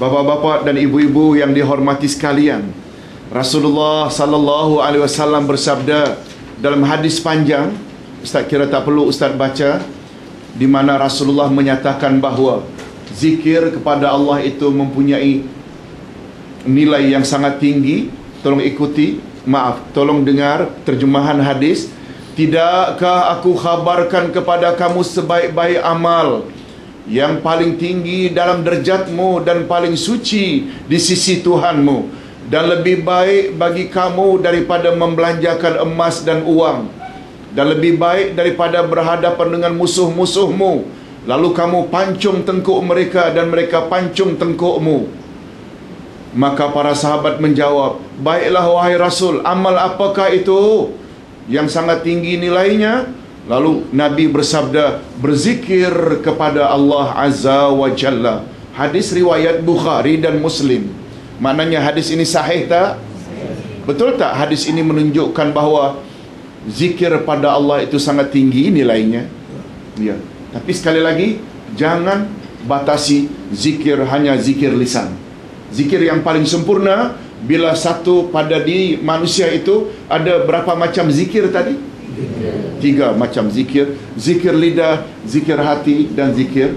Bapa-bapa dan ibu-ibu yang dihormati sekalian. Rasulullah sallallahu alaihi wasallam bersabda dalam hadis panjang, Ustaz kira tak perlu Ustaz baca di mana Rasulullah menyatakan bahawa zikir kepada Allah itu mempunyai nilai yang sangat tinggi. Tolong ikuti, maaf, tolong dengar terjemahan hadis. Tidakkah aku khabarkan kepada kamu sebaik-baik amal yang paling tinggi dalam derajatmu dan paling suci di sisi Tuhanmu. Dan lebih baik bagi kamu daripada membelanjakan emas dan uang. Dan lebih baik daripada berhadapan dengan musuh-musuhmu. Lalu kamu pancung tengkuk mereka dan mereka pancung tengkukmu. Maka para sahabat menjawab baiklah wahai rasul amal apakah itu? Yang sangat tinggi nilainya lalu nabi bersabda berzikir kepada Allah azza wa jalla. Hadis riwayat bukhari dan muslim. Maknanya hadis ini sahih tak? Betul tak hadis ini menunjukkan bahawa zikir pada Allah itu sangat tinggi nilainya? Ya. Tapi sekali lagi jangan batasi zikir hanya zikir lisan. Zikir yang paling sempurna bila satu pada diri manusia itu ada berapa macam zikir tadi tiga macam zikir. Zikir lidah zikir hati dan zikir.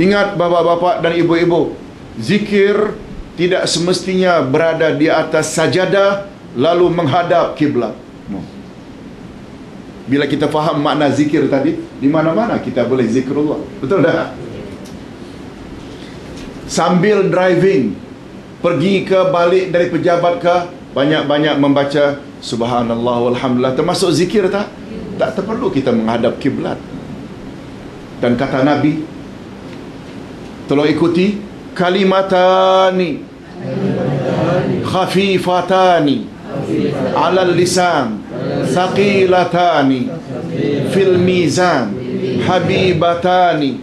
Ingat bapa-bapa dan ibu-ibu zikir tidak semestinya berada di atas sajadah lalu menghadap kiblat. Bila kita faham makna zikir tadi di mana-mana kita boleh zikrullah. Betul tak? Sambil driving pergi ke balik dari pejabat ke banyak-banyak membaca subhanallah walhamdulillah. Termasuk zikir tak? Tak perlu kita menghadap kiblat. Dan kata nabi tolong ikuti kalimatani khafifatani ala lisan thaqilatani fil mizan habibatani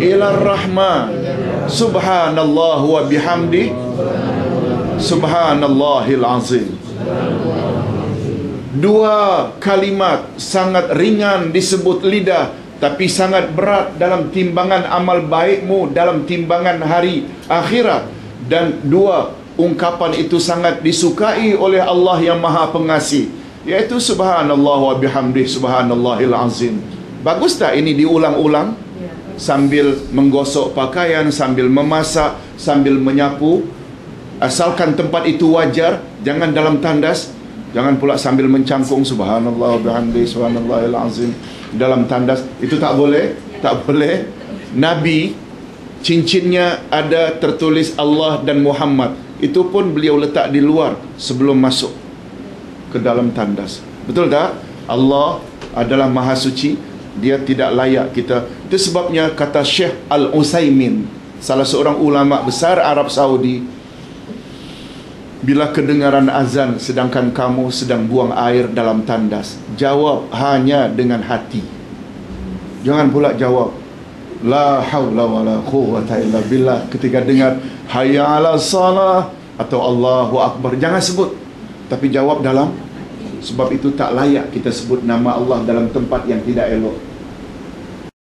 ila rahman. Subhanallah wa bihamdi subhanallahil azim dua kalimat sangat ringan disebut lidah tapi sangat berat dalam timbangan amal baikmu dalam timbangan hari akhirat. Dan dua ungkapan itu sangat disukai oleh Allah yang Maha Pengasih yaitu subhanallah wa bihamdi subhanallahil azim. Bagus tak ini diulang-ulang? Sambil menggosok pakaian sambil memasak sambil menyapu. Asalkan tempat itu wajar jangan dalam tandas jangan pula sambil mencangkung subhanallah bihamdi subhanallahil azim dalam tandas. Itu tak boleh tak boleh. Nabi cincinnya ada tertulis Allah dan Muhammad. Itu pun beliau letak di luar sebelum masuk ke dalam tandas. Betul tak? Allah adalah maha suci. Dia tidak layak kita. Itu sebabnya kata Syekh Al-Usaimin salah seorang ulama besar Arab Saudi bila kedengaran azan sedangkan kamu sedang buang air dalam tandas jawab hanya dengan hati. Jangan pula jawab la haula wala quwwata illa billah. Ketika dengar hayya 'ala salah atau Allahu akbar. Jangan sebut tapi jawab dalam sebab itu tak layak kita sebut nama Allah dalam tempat yang tidak elok